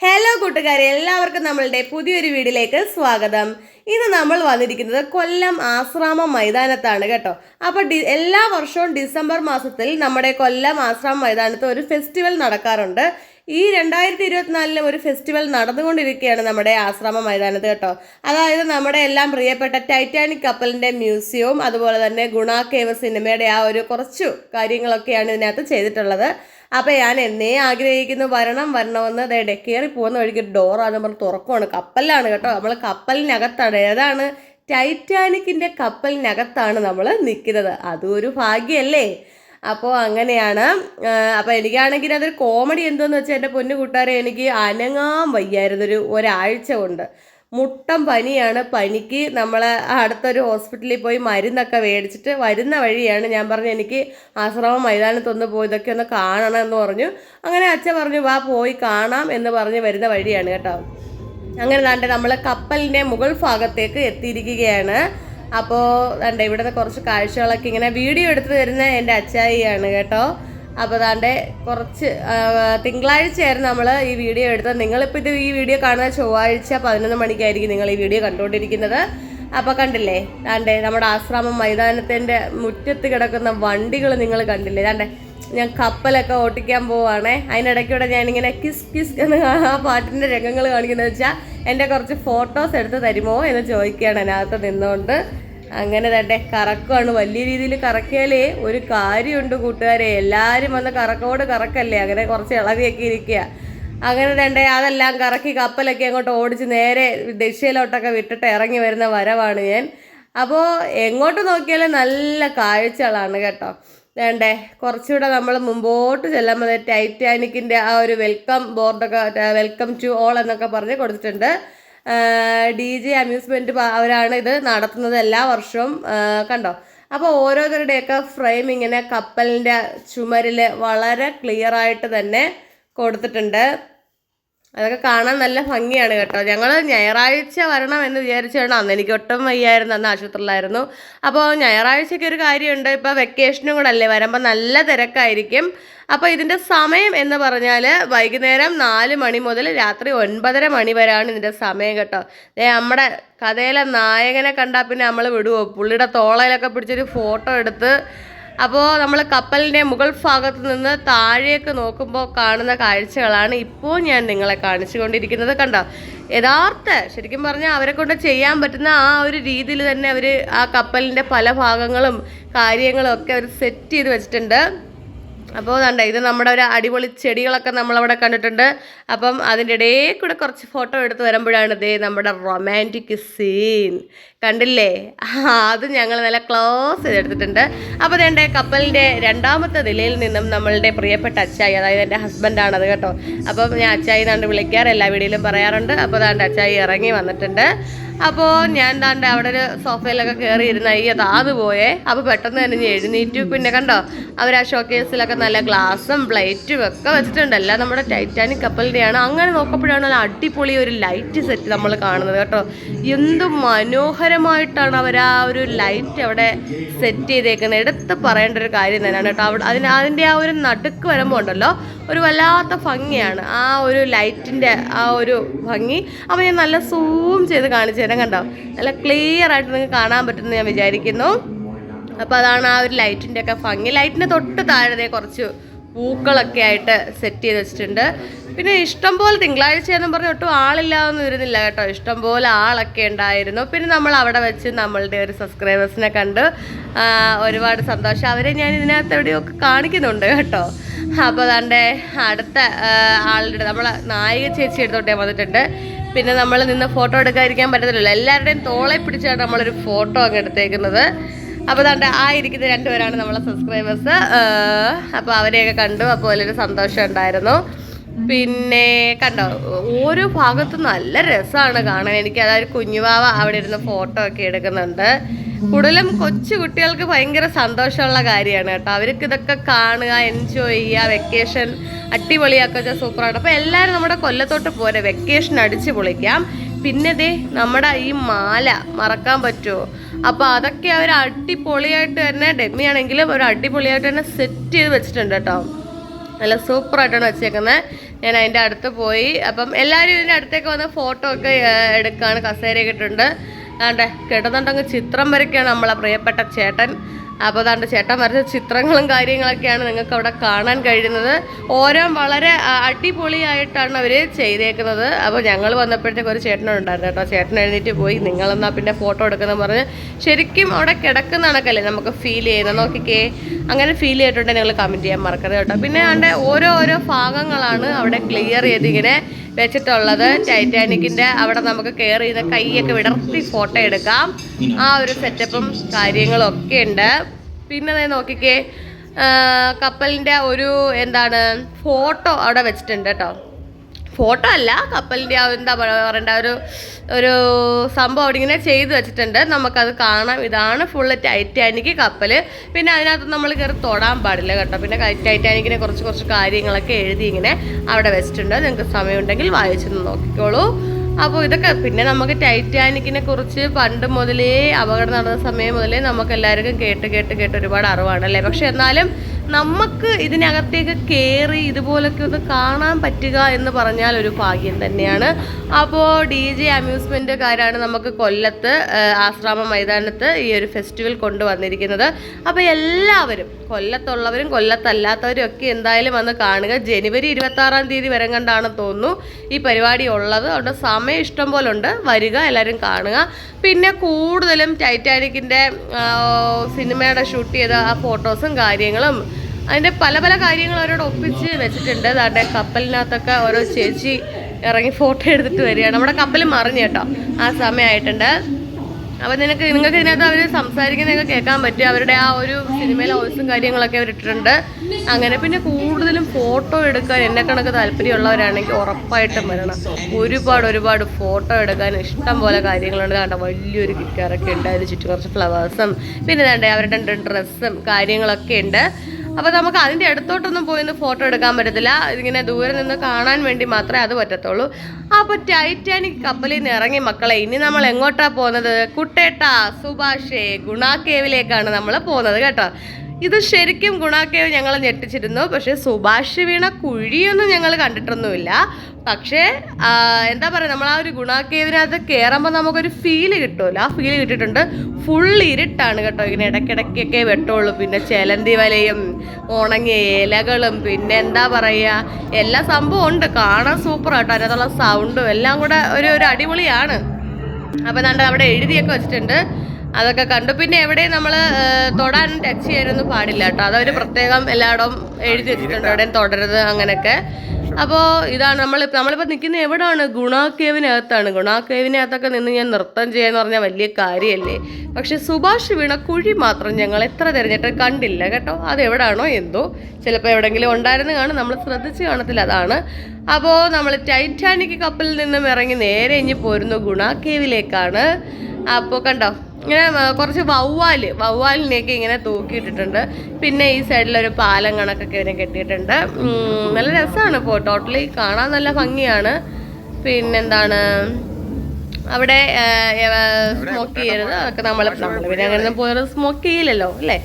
Hello കൂട്ടുകാരെ. എല്ലാവർക്കും നമ്മളുടെ പുതിയൊരു വീഡിയോയിലേക്ക് സ്വാഗതം. ഇന്ന് നമ്മൾ വന്നിരിക്കുന്നത് കൊല്ലം ആശ്രാമ മൈതാനത്താണ് കേട്ടോ. അപ്പോൾ ഡി എല്ലാ വർഷവും ഡിസംബർ മാസത്തിൽ നമ്മുടെ കൊല്ലം ആശ്രാമ മൈതാനത്ത് ഒരു ഫെസ്റ്റിവൽ നടക്കാറുണ്ട്. ഈ രണ്ടായിരത്തി ഇരുപത്തിനാലിലെ ഒരു ഫെസ്റ്റിവൽ നടന്നുകൊണ്ടിരിക്കുകയാണ് നമ്മുടെ ആശ്രമ മൈതാനത്ത് കേട്ടോ. അതായത് നമ്മുടെ എല്ലാം പ്രിയപ്പെട്ട ടൈറ്റാനിക് കപ്പലിന്റെ മ്യൂസിയവും അതുപോലെ തന്നെ ഗുണ കേവ് സിനിമയുടെ ആ ഒരു കുറച്ചു കാര്യങ്ങളൊക്കെയാണ് ഇതിനകത്ത് ചെയ്തിട്ടുള്ളത്. അപ്പോൾ ഞാൻ എന്നേ ആഗ്രഹിക്കുന്നു വരണം വരണമെന്ന്. അതെ കയറി പോകുന്ന വഴിക്ക് ഡോറാന്ന് പറഞ്ഞ് തുറക്കുവാണ്. കപ്പലിലാണ് കേട്ടോ. നമ്മൾ കപ്പലിനകത്താണ്. ഏതാണ്? ടൈറ്റാനിക്കിന്റെ കപ്പലിനകത്താണ് നമ്മൾ നിൽക്കുന്നത് അതും ഒരു ഭാഗ്യമല്ലേ അപ്പോൾ അങ്ങനെയാണ്. അപ്പോൾ എനിക്കാണെങ്കിൽ അതൊരു കോമഡി എന്തോന്ന് വെച്ചാൽ എന്റെ പൊന്നു കൂട്ടുകാരെ എനിക്ക് അനങ്ങാൻ വയ്യായിരുന്നൊരു ഒരാഴ്ച കൊണ്ട്. മുട്ടം പനിയാണ്. പനിക്ക് നമ്മൾ അടുത്തൊരു ഹോസ്പിറ്റലിൽ പോയി മരുന്നൊക്കെ മേടിച്ചിട്ട് വരുന്ന വഴിയാണ് ഞാൻ പറഞ്ഞു എനിക്ക് ആശ്രമം മൈതാനത്തൊന്ന് പോയി ഇതൊക്കെ ഒന്ന് കാണണം എന്ന് പറഞ്ഞു. അങ്ങനെ അച്ഛൻ പറഞ്ഞു വാ പോയി കാണാം എന്ന് പറഞ്ഞ് വരുന്ന വഴിയാണ് കേട്ടോ. അങ്ങനെ ദാണ്ടെ നമ്മൾ കപ്പലിന്റെ മുകൾ ഭാഗത്തേക്ക് എത്തിയിരിക്കുകയാണ്. അപ്പോൾ ദാണ്ടെ ഇവിടുത്തെ കുറച്ച് കാഴ്ചകളൊക്കെ ഇങ്ങനെ വീഡിയോ എടുത്ത് തരുന്ന എന്റെ അച്ചായിയാണ് കേട്ടോ. അപ്പോൾ അതാണ്ട് കുറച്ച് തിങ്കളാഴ്ചയായിരുന്നു നമ്മൾ ഈ വീഡിയോ എടുത്തത്. നിങ്ങളിപ്പോൾ ഇത് ഈ വീഡിയോ കാണുന്ന ചൊവ്വാഴ്ച പതിനൊന്ന് മണിക്കായിരിക്കും നിങ്ങൾ ഈ വീഡിയോ കണ്ടുകൊണ്ടിരിക്കുന്നത്. അപ്പോൾ കണ്ടില്ലേ ദാണ്ടെ നമ്മുടെ ആശ്രാമം മൈതാനത്തിന്റെ മുറ്റത്ത് കിടക്കുന്ന വണ്ടികൾ നിങ്ങൾ കണ്ടില്ലേ? ദാണ്ടെ ഞാൻ കപ്പലൊക്കെ ഓട്ടിക്കാൻ പോവാണേ. അതിനിടയ്ക്കൂടെ ഞാനിങ്ങനെ കിസ് കിസ് എന്ന് ആ പാട്ടിന്റെ രംഗങ്ങൾ കാണിക്കുന്നത് വെച്ചാൽ എന്റെ കുറച്ച് ഫോട്ടോസ് എടുത്ത് തരുമോ എന്ന് ചോദിക്കുകയാണ് അതിനകത്ത് നിന്നുകൊണ്ട്. അങ്ങനെ തന്നെ കറക്കമാണ് വലിയ രീതിയിൽ കറക്കിയാലേ ഒരു കാര്യമുണ്ട് കൂട്ടുകാരെ. എല്ലാവരും വന്ന് കറക്കോട് കറക്കല്ലേ? അങ്ങനെ കുറച്ച് ഇളവിയൊക്കെ ഇരിക്കുക. അങ്ങനെ തന്നെ അതെല്ലാം കറക്കി കപ്പലൊക്കെ അങ്ങോട്ട് ഓടിച്ച് നേരെ ദിശയിലോട്ടൊക്കെ വിട്ടിട്ട് ഇറങ്ങി വരുന്ന വരവാണ് ഞാൻ. അപ്പോൾ എങ്ങോട്ട് നോക്കിയാലും നല്ല കാഴ്ചകളാണ് കേട്ടോ. വേണ്ടേ കുറച്ചുകൂടെ നമ്മൾ മുമ്പോട്ട് ചെല്ലുമ്പോൾ ടൈറ്റാനിക്കിന്റെ ആ ഒരു വെൽക്കം ബോർഡൊക്കെ വെൽക്കം ടു ഓൾ എന്നൊക്കെ പറഞ്ഞ് കൊടുത്തിട്ടുണ്ട്. ഡി ജെ അമ്യൂസ്മെന്റ് അവരാണ് ഇത് നടത്തുന്നത് എല്ലാ വർഷവും കണ്ടോ? അപ്പോൾ ഓരോരുത്തരുടെയൊക്കെ ഫ്രെയിം ഇങ്ങനെ കപ്പലിന്റെ ചുമരിൽ വളരെ ക്ലിയർ ആയിട്ട് തന്നെ കൊടുത്തിട്ടുണ്ട്. അതൊക്കെ കാണാൻ നല്ല ഭംഗിയാണ് കേട്ടോ. ഞങ്ങൾ ഞായറാഴ്ച വരണം എന്ന് വിചാരിച്ചാണ് അന്ന് എനിക്ക് ഒട്ടും വയ്യായിരുന്നു അന്ന് ആശുപത്രിയിലായിരുന്നു. അപ്പോൾ ഞായറാഴ്ചയ്ക്ക് ഒരു കാര്യമുണ്ട് ഇപ്പോൾ വെക്കേഷനും കൂടെ അല്ലേ വരുമ്പോൾ നല്ല തിരക്കായിരിക്കും. അപ്പോൾ ഇതിന്റെ സമയം എന്ന് പറഞ്ഞാൽ വൈകുന്നേരം നാല് മണി മുതൽ രാത്രി ഒൻപതര മണി വരെയാണ് ഇതിന്റെ സമയം കേട്ടോ. ഏ നമ്മുടെ കഥയിലെ നായകനെ കണ്ടാൽ പിന്നെ നമ്മൾ വിടുവോ? പുള്ളിയുടെ തോളയിലൊക്കെ പിടിച്ചൊരു ഫോട്ടോ എടുത്ത് അപ്പോൾ നമ്മൾ കപ്പലിന്റെ മുകൾ ഭാഗത്ത് നിന്ന് താഴേക്ക് നോക്കുമ്പോൾ കാണുന്ന കാഴ്ചകളാണ് ഇപ്പോൾ ഞാൻ നിങ്ങളെ കാണിച്ചു കൊണ്ടിരിക്കുന്നത് കണ്ടോ? യഥാർത്ഥ ശരിക്കും പറഞ്ഞാൽ അവരെ കൊണ്ട് ചെയ്യാൻ പറ്റുന്ന ആ ഒരു രീതിയിൽ തന്നെ അവർ ആ കപ്പലിന്റെ പല ഭാഗങ്ങളും കാര്യങ്ങളും ഒക്കെ അവർ സെറ്റ് ചെയ്ത് വെച്ചിട്ടുണ്ട്. അപ്പോൾ കണ്ട ഇത് നമ്മുടെ ഒരു അടിപൊളി ചെടികളൊക്കെ നമ്മളവിടെ കണ്ടിട്ടുണ്ട്. അപ്പം അതിന്റെ ഇടയിൽ കൂടെ കുറച്ച് ഫോട്ടോ എടുത്ത് വരുമ്പോഴാണ് ഇതേ നമ്മുടെ റൊമാന്റിക് സീൻ കണ്ടില്ലേ? അത് ഞങ്ങൾ നല്ല ക്ലോസ് ചെയ്തെടുത്തിട്ടുണ്ട്. അപ്പോൾ എന്റെ കപ്പലിന്റെ രണ്ടാമത്തെ നിലയിൽ നിന്നും നമ്മളുടെ പ്രിയപ്പെട്ട അച്ചായി അതായത് എന്റെ ഹസ്ബൻഡാണത് കേട്ടോ. അപ്പം ഞാൻ അച്ചായി എന്നാണ്ട് വിളിക്കാറ് എല്ലാ വീഡിയോയിലും പറയാറുണ്ട്. അപ്പോൾ അതാണ്ട് അച്ചായി ഇറങ്ങി വന്നിട്ടുണ്ട്. അപ്പോൾ ഞാൻ താണ്ട് അവിടെ ഒരു സോഫയിലൊക്കെ കയറി ഇരുന്ന അയ്യ താന്ന് പോയേ. അപ്പോൾ പെട്ടെന്ന് തന്നെ ഞാൻ എഴുന്നേറ്റു. പിന്നെ കണ്ടോ അവർ ആ ഷോക്കേസിലൊക്കെ നല്ല ഗ്ലാസും പ്ലേറ്റും ഒക്കെ വെച്ചിട്ടുണ്ട്. എല്ലാം നമ്മുടെ ടൈറ്റാനിക് കപ്പലിന്റെയാണ് അങ്ങനെ നോക്കപ്പോഴാണ് നല്ല അടിപൊളി ഒരു ലൈറ്റ് സെറ്റ് നമ്മൾ കാണുന്നത് കേട്ടോ. എന്ത് മനോഹരമായിട്ടാണ് അവർ ആ ഒരു ലൈറ്റ് അവിടെ സെറ്റ് ചെയ്തേക്കുന്നത്. എടുത്ത് പറയേണ്ട ഒരു കാര്യം തന്നെയാണ് കേട്ടോ. അവിടെ അതിന് അതിന്റെ ആ ഒരു നടുക്ക് വരുമ്പോൾ ഉണ്ടല്ലോ ഒരു വല്ലാത്ത ഭംഗിയാണ്. ആ ഒരു ലൈറ്റിന്റെ ആ ഒരു ഭംഗി. അപ്പോൾ ഞാൻ നല്ല സൂം ചെയ്ത് കാണിച്ചു തരാം കണ്ടോ? നല്ല ക്ലിയർ ആയിട്ട് നിങ്ങൾക്ക് കാണാൻ പറ്റുമെന്ന് ഞാൻ വിചാരിക്കുന്നു. അപ്പോൾ അതാണ് ആ ഒരു ലൈറ്റിന്റെ ഒക്കെ ഭംഗി. ലൈറ്റിന്റെ തൊട്ട് താഴെ കുറച്ച് പൂക്കളൊക്കെ ആയിട്ട് സെറ്റ് ചെയ്ത് വെച്ചിട്ടുണ്ട്. പിന്നെ ഇഷ്ടം പോലെ തിങ്കളാഴ്ച എന്ന് പറഞ്ഞ് ഒട്ടും ആളില്ലാന്ന് വരുന്നില്ല കേട്ടോ. ഇഷ്ടം പോലെ ആളൊക്കെ ഉണ്ടായിരുന്നു. പിന്നെ നമ്മൾ അവിടെ വെച്ച് നമ്മളുടെ ഒരു സബ്സ്ക്രൈബേഴ്സിനെ കണ്ട് ഒരുപാട് സന്തോഷം. അവരെ ഞാൻ ഇതിനകത്ത് എവിടെയൊക്കെ കാണിക്കുന്നുണ്ട് കേട്ടോ. അപ്പോൾ അതാണ്ട് അടുത്ത ആളുടെ നമ്മളെ നായിക ചേച്ചി എടുത്തോട്ടേ വന്നിട്ടുണ്ട്. പിന്നെ നമ്മൾ നിന്ന് ഫോട്ടോ എടുക്കാതിരിക്കാൻ പറ്റത്തില്ലല്ലോ. എല്ലാവരുടെയും തോളെ പിടിച്ചാണ് നമ്മളൊരു ഫോട്ടോ അങ്ങ് എടുത്തേക്കുന്നത്. അപ്പോൾ അതാണ്ട് ആ ഇരിക്കുന്ന രണ്ടുപേരാണ് നമ്മളെ സബ്സ്ക്രൈബേഴ്സ് അപ്പോൾ അവരെയൊക്കെ കണ്ടു. അപ്പോൾ വലിയൊരു സന്തോഷം ഉണ്ടായിരുന്നു. പിന്നെ കണ്ടോ ഓരോ ഭാഗത്തും നല്ല രസമാണ് കാണാൻ. എനിക്ക് അതായത് കുഞ്ഞുവാവ അവിടെ ഇരുന്ന് ഫോട്ടോ ഒക്കെ എടുക്കുന്നുണ്ട്. കൂടുതലും കൊച്ചു കുട്ടികൾക്ക് ഭയങ്കര സന്തോഷമുള്ള കാര്യമാണ് കേട്ടോ. അവർക്ക് ഇതൊക്കെ കാണുക എൻജോയ് ചെയ്യുക വെക്കേഷൻ അടിപൊളിയാക്കുക വെച്ചാൽ സൂപ്പറാണ്. അപ്പോൾ എല്ലാവരും നമ്മുടെ കൊല്ലത്തോട്ട് പോരെ വെക്കേഷൻ അടിച്ച് പൊളിക്കാം. പിന്നെ ദേ നമ്മുടെ ഈ മാല മറക്കാൻ പറ്റുമോ അപ്പോൾ അതൊക്കെ അവർ അടിപൊളിയായിട്ട് തന്നെ ഡെമ്മിയാണെങ്കിലും അവർ അടിപൊളിയായിട്ട് തന്നെ സെറ്റ് ചെയ്ത് വെച്ചിട്ടുണ്ട് കേട്ടോ. നല്ല സൂപ്പറായിട്ടാണ് വെച്ചേക്കുന്നത്. ഞാൻ അതിന്റെ അടുത്ത് പോയി. അപ്പം എല്ലാവരും ഇതിന്റെ അടുത്തേക്ക് വന്ന് ഫോട്ടോ ഒക്കെ എടുക്കുകയാണ് കസേരയൊക്കെ ഇട്ടിട്ടുണ്ട്. അതാണ്ട് കിടന്നുണ്ടെങ്കിൽ ചിത്രം വരയ്ക്കുകയാണ് നമ്മളെ പ്രിയപ്പെട്ട ചേട്ടൻ. അപ്പോൾ അതാണ്ട് ചേട്ടൻ വരച്ച ചിത്രങ്ങളും കാര്യങ്ങളൊക്കെയാണ് നിങ്ങൾക്ക് അവിടെ കാണാൻ കഴിയുന്നത്. ഓരോ വളരെ അടിപൊളിയായിട്ടാണ് അവർ ചെയ്തേക്കുന്നത്. അപ്പോൾ ഞങ്ങൾ വന്നപ്പോഴത്തേക്ക് ഒരു ചേട്ടനുണ്ടായിരുന്നു കേട്ടോ. ചേട്ടൻ എഴുന്നേറ്റ് പോയി നിങ്ങളെന്നാ പിന്നെ ഫോട്ടോ എടുക്കുന്ന പറഞ്ഞ് ശരിക്കും അവിടെ കിടക്കുന്ന കണക്കല്ലേ നമുക്ക് ഫീൽ ചെയ്യുന്നത്? നോക്കിക്കേ അങ്ങനെ ഫീൽ ചെയ്തിട്ടുണ്ടെങ്കിൽ നിങ്ങൾ കമന്റ് ചെയ്യാൻ മറക്കരുത് കേട്ടോ. പിന്നെ അതിന്റെ ഓരോ ഓരോ ഭാഗങ്ങളാണ് അവിടെ ക്ലിയർ ചെയ്ത് ഇങ്ങനെ വെച്ചിട്ടുള്ളത് ടൈറ്റാനിക്കിന്റെ അവിടെ നമുക്ക് കെയർ ചെയ്ത കൈയൊക്കെ വിടർത്തി ഫോട്ടോ എടുക്കാം. ആ ഒരു സെറ്റപ്പും കാര്യങ്ങളും ഒക്കെ ഉണ്ട്. പിന്നെ നോക്കിക്കേ കപ്പലിന്റെ ഒരു എന്താണ് ഫോട്ടോ അവിടെ വെച്ചിട്ടുണ്ട് കേട്ടോ. ഫോട്ടോ അല്ല കപ്പലിന്റെ ആ എന്താ പറ- പറയണ്ട ഒരു ഒരു സംഭവം അവിടെ ഇങ്ങനെ ചെയ്തു വെച്ചിട്ടുണ്ട്. നമുക്കത് കാണാം. ഇതാണ് ഫുള്ള് ടൈറ്റാനിക് കപ്പൽ പിന്നെ അതിനകത്ത് നമ്മൾ കയറി തൊടാൻ പാടില്ല കേട്ടോ. പിന്നെ ടൈറ്റാനിക്കിനെ കുറച്ച് കുറച്ച് കാര്യങ്ങളൊക്കെ എഴുതി ഇങ്ങനെ അവിടെ വെച്ചിട്ടുണ്ട്. നിങ്ങൾക്ക് സമയമുണ്ടെങ്കിൽ വായിച്ചൊന്ന് നോക്കിക്കോളൂ. അപ്പോൾ ഇതൊക്കെ പിന്നെ നമുക്ക് ടൈറ്റാനിക്കിനെ കുറിച്ച് പണ്ട് മുതലേ അപകടം നടന്ന സമയം മുതലേ നമുക്ക് എല്ലാവർക്കും കേട്ട് കേട്ട് കേട്ട് ഒരുപാട് അറിവാണ് അല്ലേ പക്ഷെ എന്നാലും നമുക്ക് ഇതിനകത്തേക്ക് കയറി ഇതുപോലൊക്കെ ഒന്ന് കാണാൻ പറ്റുക എന്ന് പറഞ്ഞാൽ ഒരു ഭാഗ്യം തന്നെയാണ്. അപ്പോൾ ഡി ജെ അമ്യൂസ്മെന്റുകാരാണ് നമുക്ക് കൊല്ലത്ത് ആശ്രാമ മൈതാനത്ത് ഈ ഒരു ഫെസ്റ്റിവൽ കൊണ്ടുവന്നിരിക്കുന്നത്. അപ്പോൾ എല്ലാവരും കൊല്ലത്തുള്ളവരും കൊല്ലത്തല്ലാത്തവരും ഒക്കെ എന്തായാലും വന്ന് കാണുക. ജനുവരി ഇരുപത്തി ആറാം തീയതി വരെ കണ്ടാണ് തോന്നുന്നു. ഈ പരിപാടി ഉള്ളത്. അവിടെ ഇഷ്ടം പോലെ ഉണ്ട് വരിക എല്ലാവരും കാണുക. പിന്നെ കൂടുതലും ടൈറ്റാനിക്കിന്റെ സിനിമയുടെ ഷൂട്ട് ചെയ്ത ആ ഫോട്ടോസും കാര്യങ്ങളും അതിന്റെ പല പല കാര്യങ്ങൾ അവരോട് ഒപ്പിച്ച് വെച്ചിട്ടുണ്ട്. അതാണ്ട് കപ്പലിനകത്തൊക്കെ ഓരോ ചേച്ചി ഇറങ്ങി ഫോട്ടോ എടുത്തിട്ട് വരികയാണ്. നമ്മുടെ കപ്പൽ മറിഞ്ഞു കേട്ടോ. ആ സമയമായിട്ടുണ്ട്. അപ്പം നിനക്ക് നിങ്ങൾക്ക് ഇതിനകത്ത് അവർ സംസാരിക്കുന്നതൊക്കെ കേൾക്കാൻ പറ്റും അവരുടെ ആ ഒരു സിനിമയിലെ വോയിസും കാര്യങ്ങളൊക്കെ അവർ ഇട്ടിട്ടുണ്ട്. അങ്ങനെ പിന്നെ കൂടുതലും ഫോട്ടോ എടുക്കാൻ എന്നെ കണക്ക് താല്പര്യമുള്ളവരാണെങ്കിൽ ഉറപ്പായിട്ടും വരണം. ഒരുപാട് ഒരുപാട് ഫോട്ടോ എടുക്കാൻ ഇഷ്ടം പോലെ കാര്യങ്ങളുണ്ട്. കണ്ട വലിയൊരു കിറ്റാറൊക്കെ ഉണ്ട്. അതിന് ചുറ്റും കുറച്ച് ഫ്ലവേഴ്സും പിന്നെ വേണ്ടേ അവരുടെ ഡ്രസ്സും കാര്യങ്ങളൊക്കെ ഉണ്ട്. അപ്പോൾ നമുക്ക് അതിന്റെ അടുത്തോട്ടൊന്നും പോയി ഫോട്ടോ എടുക്കാൻ പറ്റത്തില്ല. ഇങ്ങനെ ദൂരെ നിന്ന് കാണാൻ വേണ്ടി മാത്രമേ അത് പറ്റത്തുള്ളൂ. അപ്പോൾ ടൈറ്റാനിക് കപ്പലിൽ നിന്ന് ഇറങ്ങി മക്കളെ ഇനി നമ്മൾ എങ്ങോട്ടാ പോകുന്നത് കുട്ടേട്ട സുഭാഷേ ഗുണ കേവിലേക്കാണ് നമ്മൾ പോകുന്നത് കേട്ടോ. ഇത് ശരിക്കും ഗുണാക്കേവ് ഞങ്ങൾ ഞെട്ടിച്ചിരുന്നു. പക്ഷേ സുഭാഷ് വീണ കുഴിയൊന്നും ഞങ്ങൾ കണ്ടിട്ടൊന്നുമില്ല. പക്ഷേ എന്താ പറയുക നമ്മൾ ആ ഒരു ഗുണാക്കേവിനകത്ത് കയറുമ്പോൾ നമുക്കൊരു ഫീൽ കിട്ടുമല്ലോ. ആ ഫീൽ കിട്ടിയിട്ടുണ്ട്. ഫുൾ ഇരുട്ടാണ് കേട്ടോ. ഇങ്ങനെ ഇടയ്ക്കിടയ്ക്കൊക്കെ വെട്ടുള്ളൂ. പിന്നെ ചെലന്തി വലയും ഉണങ്ങിയ ഇലകളും പിന്നെ എന്താ പറയുക എല്ലാ സംഭവം ഉണ്ട്. കാണാൻ സൂപ്പർ ആട്ടോ. അതിനകത്തുള്ള സൗണ്ടും എല്ലാം കൂടെ ഒരു ഒരു അടിപൊളിയാണ്. അപ്പോൾ എന്താണ്ട് അവിടെ എഴുതിയൊക്കെ വെച്ചിട്ടുണ്ട്. അതൊക്കെ കണ്ടു. പിന്നെ എവിടെ നമ്മൾ തൊടാൻ ടച്ച് ചെയ്യാനൊന്നും പാടില്ല കേട്ടോ. അതവർ പ്രത്യേകം എല്ലായിടവും എഴുതി വെച്ചിട്ടുണ്ട്. എവിടെയും തൊടരുത് അങ്ങനെയൊക്കെ. അപ്പോൾ ഇതാണ് നമ്മൾ നമ്മളിപ്പോൾ നിൽക്കുന്നത് എവിടെയാണ് ഗുണാക്കേവിനകത്താണ് ഗുണാക്കേവിനകത്തൊക്കെ നിന്ന് ഞാൻ നൃത്തം ചെയ്യാന്ന് പറഞ്ഞാൽ വലിയ കാര്യമല്ലേ പക്ഷെ സുഭാഷ് വീണ കുഴി മാത്രം ഞങ്ങൾ എത്ര തിരഞ്ഞിട്ട് കണ്ടില്ല കേട്ടോ. അത് എവിടാണോ എന്തോ. ചിലപ്പോൾ എവിടെയെങ്കിലും ഉണ്ടായിരുന്നു കാണും. നമ്മൾ ശ്രദ്ധിച്ച് കാണത്തില്ല. അതാണ്. അപ്പോൾ നമ്മൾ ടൈറ്റാനിക് കപ്പലിൽ നിന്നും ഇറങ്ങി നേരെ ഇഞ്ഞ് പോരുന്നു ഗുണ കേവിലേക്കാണ്. അപ്പോൾ കണ്ടോ? ഇങ്ങനെ കുറച്ച് വവ്വാൽ വവ്വാലിനെയൊക്കെ ഇങ്ങനെ തൂക്കിയിട്ടിട്ടുണ്ട്. പിന്നെ ഈ സൈഡിലൊരു പാലം കണക്കൊക്കെ ഇതിനെ കെട്ടിയിട്ടുണ്ട്. നല്ല രസമാണ് ഇപ്പോൾ ടോട്ടലി കാണാൻ നല്ല ഭംഗിയാണ്. പിന്നെന്താണ്? അവിടെ സ്മോക്ക് ചെയ്യരുത്. അതൊക്കെ നമ്മൾ പിന്നെ അങ്ങനെ പോയത് സ്മോക്ക് ചെയ്യില്ലല്ലോ അല്ലേ?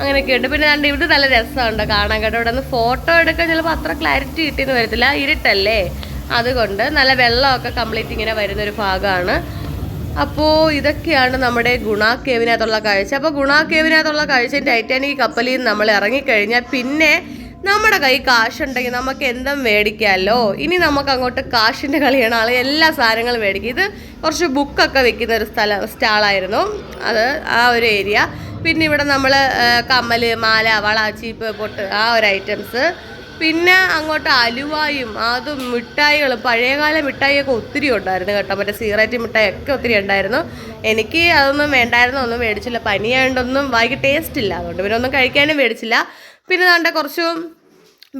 അങ്ങനെയൊക്കെ ഉണ്ട്. പിന്നെ രണ്ട് ഇവിടെ നല്ല രസമുണ്ട് കാണാൻ കേട്ടോ. ഇവിടെ നിന്ന് ഫോട്ടോ എടുക്കാൻ ചിലപ്പോൾ അത്ര ക്ലാരിറ്റി കിട്ടിയെന്ന് വരത്തില്ല. ഇരുട്ടല്ലേ? അതുകൊണ്ട് നല്ല വെള്ളമൊക്കെ കംപ്ലീറ്റ് ഇങ്ങനെ വരുന്നൊരു ഭാഗമാണ്. അപ്പോൾ ഇതൊക്കെയാണ് നമ്മുടെ ഗുണാ കേവിനകത്തുള്ള കാഴ്ച. അപ്പോൾ ഗുണാ കേവിനകത്തുള്ള കാഴ്ച ടൈറ്റാനിക് കപ്പലിൽ നിന്ന് നമ്മൾ ഇറങ്ങിക്കഴിഞ്ഞാൽ പിന്നെ നമ്മുടെ കൈ കാശുണ്ടെങ്കിൽ നമുക്ക് എന്തും മേടിക്കാമല്ലോ. ഇനി നമുക്ക് അങ്ങോട്ട് കാശിന്റെ കളിയാണ്. ആൾ എല്ലാ സാധനങ്ങളും മേടിക്കും. ഇത് കുറച്ച് ബുക്കൊക്കെ വെക്കുന്ന ഒരു സ്ഥലം സ്റ്റാളായിരുന്നു. അത് ആ ഒരു ഏരിയ. പിന്നെ ഇവിടെ നമ്മൾ കമ്മൽ മാല വള ചീപ്പ് പൊട്ട് ആ ഒരു ഐറ്റംസ്. പിന്നെ അങ്ങോട്ട് അലുവായും അതും മിഠായികളും പഴയകാല മിഠായിയൊക്കെ ഒത്തിരി ഉണ്ടായിരുന്നു കേട്ടോ. മറ്റേ സീറേറ്റ് മിഠായി ഒക്കെ ഒത്തിരി ഉണ്ടായിരുന്നു. എനിക്ക് അതൊന്നും വേണ്ടായിരുന്നു ഒന്നും മേടിച്ചില്ല. പനിയായതുകൊണ്ടൊന്നും വായിക്ക് ടേസ്റ്റ് ഇല്ല. അതുകൊണ്ട് പിന്നെ ഒന്നും കഴിക്കാനും മേടിച്ചില്ല. പിന്നെ ദാണ്ട കുറച്ചും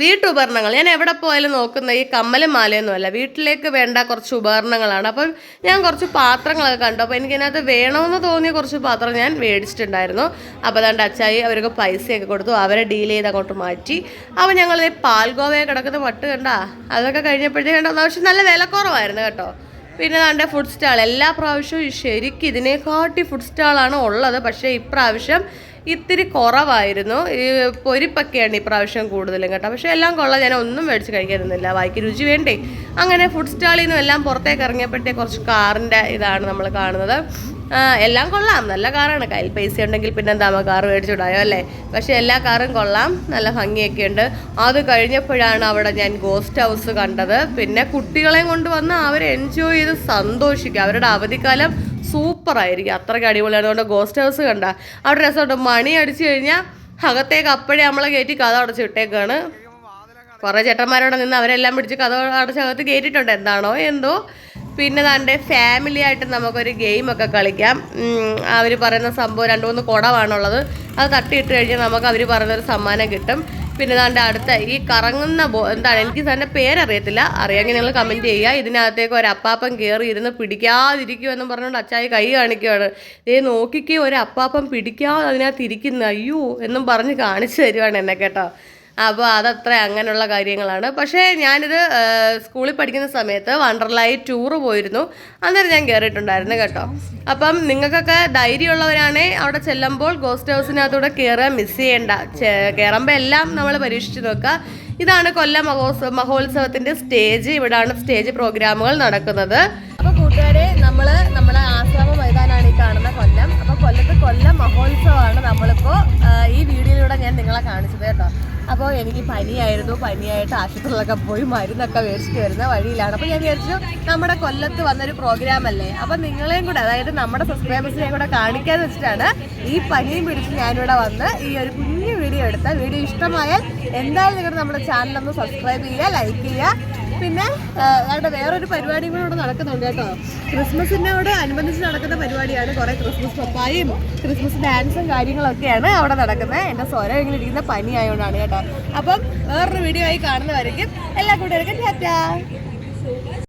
വീട്ടുപകരണങ്ങൾ. ഞാൻ എവിടെ പോയാലും നോക്കുന്ന ഈ കമ്മലും മാലയൊന്നും അല്ല. വീട്ടിലേക്ക് വേണ്ട കുറച്ച് ഉപകരണങ്ങളാണ്. അപ്പം ഞാൻ കുറച്ച് പാത്രങ്ങളൊക്കെ കണ്ടു. അപ്പോൾ എനിക്കതിനകത്ത് വേണമെന്ന് തോന്നിയ കുറച്ച് പാത്രം ഞാൻ മേടിച്ചിട്ടുണ്ടായിരുന്നു. അപ്പോൾ അതുകൊണ്ട് അച്ചായി അവർക്ക് പൈസയൊക്കെ കൊടുത്തു. അവരെ ഡീൽ ചെയ്ത് അങ്ങോട്ട് മാറ്റി. അപ്പോൾ ഞങ്ങൾ പാൽഗോവയെ കിടക്കുന്ന വട്ട് കണ്ട? അതൊക്കെ കഴിഞ്ഞപ്പോഴത്തേക്ക് കണ്ടോ പക്ഷെ നല്ല വിലക്കുറവായിരുന്നു കേട്ടോ. പിന്നെ അതാണ്ട് ഫുഡ് സ്റ്റാൾ എല്ലാ പ്രാവശ്യവും ശരിക്കും ഇതിനെക്കാട്ടി ഫുഡ് സ്റ്റാളാണ് ഉള്ളത്. പക്ഷേ ഇപ്രാവശ്യം ഇത്തിരി കുറവായിരുന്നു. ഈ പൊരിപ്പൊക്കെയാണ് ഈ പ്രാവശ്യം കൂടുതലും കേട്ടോ. പക്ഷേ എല്ലാം കൊള്ളാം. ഞാൻ ഒന്നും മേടിച്ച് കഴിക്കാനൊന്നുമില്ല. വായിക്ക് രുചി വേണ്ടേ? അങ്ങനെ ഫുഡ് സ്റ്റാളിൽ നിന്നും എല്ലാം പുറത്തേക്ക് ഇറങ്ങിയപ്പോഴത്തേ കുറച്ച് കാറിന്റെ ഇതാണ് നമ്മൾ കാണുന്നത്. എല്ലാം കൊള്ളാം. നല്ല കാറാണ്. കയ്യിൽ പൈസ ഉണ്ടെങ്കിൽ പിന്നെ എന്താ കാർ മേടിച്ചിടായോ അല്ലേ? പക്ഷേ എല്ലാ കാറും കൊള്ളാം. നല്ല ഭംഗിയൊക്കെ ഉണ്ട്. അത് കഴിഞ്ഞപ്പോഴാണ് അവിടെ ഞാൻ ഗോസ്റ്റ് ഹൗസ് കണ്ടത്. പിന്നെ കുട്ടികളെയും കൊണ്ടുവന്ന് അവർ എൻജോയ് ചെയ്ത് സന്തോഷിക്കുക. അവരുടെ അവധിക്കാലം സൂപ്പറായിരിക്കും. അത്രയ്ക്ക് അടിപൊളിയാണ് അതുകൊണ്ട് ഗോസ്റ്റ് ഹൗസ് കണ്ട. അവിടെ രസമുണ്ട്. മണി അടിച്ചു കഴിഞ്ഞാൽ അകത്തേക്ക് അപ്പോഴേ നമ്മളെ കയറ്റി കഥ അടച്ച് വിട്ടേക്കാണ്. കുറേ ചേട്ടന്മാരോടെ നിന്ന് അവരെല്ലാം പിടിച്ച് കഥ അടച്ചകത്ത് കയറ്റിയിട്ടുണ്ട് എന്താണോ എന്തോ. പിന്നെ തന്റെ ഫാമിലി ആയിട്ട് നമുക്കൊരു ഗെയിമൊക്കെ കളിക്കാം. അവർ പറയുന്ന സംഭവം രണ്ട് മൂന്ന് കുടമാണുള്ളത് അത് തട്ടിയിട്ട് കഴിഞ്ഞാൽ നമുക്ക് അവർ പറയുന്നൊരു സമ്മാനം കിട്ടും. പിന്നെ താണ്ടെ അടുത്ത ഈ കറങ്ങുന്ന ബോ എന്താണ് എനിക്ക് തന്നെ പേരറിയത്തില്ല. അറിയാമെങ്കിൽ നിങ്ങൾ കമന്റ് ചെയ്യുക ഇതിനകത്തേക്ക് ഒരു അപ്പാപ്പൻ കയറി ഇരുന്ന് പിടിക്കാതിരിക്കുമെന്നും പറഞ്ഞുകൊണ്ട് അച്ചായി കൈ കാണിക്കുകയാണ് ദേ നോക്കിക്കേ ഒരു അപ്പാപ്പൻ പിടിക്കാതെ അതിനകത്ത് ഇരിക്കുന്നു. അയ്യോ എന്നും പറഞ്ഞ് കാണിച്ചു തരുവാണ് എന്നെ കേട്ടോ. അപ്പോൾ അതത്ര അങ്ങനെയുള്ള കാര്യങ്ങളാണ്. പക്ഷേ ഞാനിത് സ്കൂളിൽ പഠിക്കുന്ന സമയത്ത് വണ്ടർലായി ടൂറ് പോയിരുന്നു. അന്നേരം ഞാൻ കയറിയിട്ടുണ്ടായിരുന്നു കേട്ടോ. അപ്പം നിങ്ങൾക്കൊക്കെ ധൈര്യമുള്ളവരാണേ അവിടെ ചെല്ലുമ്പോൾ ഗോസ്റ്റ് ഹൗസിനകത്തൂടെ കയറുക മിസ് ചെയ്യേണ്ട. കയറുമ്പോൾ എല്ലാം നമ്മൾ പരീക്ഷിച്ച് നോക്കുക. ഇതാണ് കൊല്ലം മഹോത്സവ മഹോത്സവത്തിന്റെ സ്റ്റേജ് ഇവിടാണ് സ്റ്റേജ് പ്രോഗ്രാമുകൾ നടക്കുന്നത്. അപ്പോൾ കൂട്ടുകാരെ നമ്മൾ നമ്മളെ കൊല്ലത്ത് കൊല്ലം മഹോത്സവമാണ് നമ്മളിപ്പോൾ ഈ വീഡിയോയിലൂടെ ഞാൻ നിങ്ങളെ കാണിച്ചത് കേട്ടോ. അപ്പോൾ എനിക്ക് പനിയായിരുന്നു പനിയായിട്ട് ആശുപത്രിയിലൊക്കെ പോയി മരുന്നൊക്കെ മേടിച്ചിട്ട് വരുന്ന വഴിയിലാണ്. അപ്പോൾ ഞാൻ വിചാരിച്ചു നമ്മുടെ കൊല്ലത്ത് വന്നൊരു പ്രോഗ്രാം അല്ലേ? അപ്പോൾ നിങ്ങളെയും കൂടെ അതായത് നമ്മുടെ സബ്സ്ക്രൈബേഴ്സിനെയും കൂടെ കാണിക്കാന്ന് വെച്ചിട്ടാണ് ഈ പനിയും പിടിച്ച് ഞാനിവിടെ വന്ന് ഈ ഒരു കുഞ്ഞു വീഡിയോ എടുത്ത വീഡിയോ ഇഷ്ടമായാൽ എന്തായാലും നിങ്ങൾ നമ്മുടെ ചാനലൊന്ന് സബ്സ്ക്രൈബ് ചെയ്യുക ലൈക്ക് ചെയ്യുക. പിന്നെ അവിടെ വേറൊരു പരിപാടിയും കൂടെ ഇവിടെ നടക്കുന്നുണ്ട് കേട്ടോ. ക്രിസ്മസിനോട് അനുബന്ധിച്ച് നടക്കുന്ന പരിപാടിയാണ്. കുറേ ക്രിസ്മസ് പപ്പായും ക്രിസ്മസ് ഡാൻസും കാര്യങ്ങളൊക്കെയാണ് അവിടെ നടക്കുന്നത്. എന്റെ സ്വരം ഇരിക്കുന്ന പനി ആയതുകൊണ്ടാണ് കേട്ടോ. അപ്പം വേറൊരു വീഡിയോ ആയി കാണുന്നവരേക്കും എല്ലാ കൂട്ടുകാർക്കും ടാറ്റാ.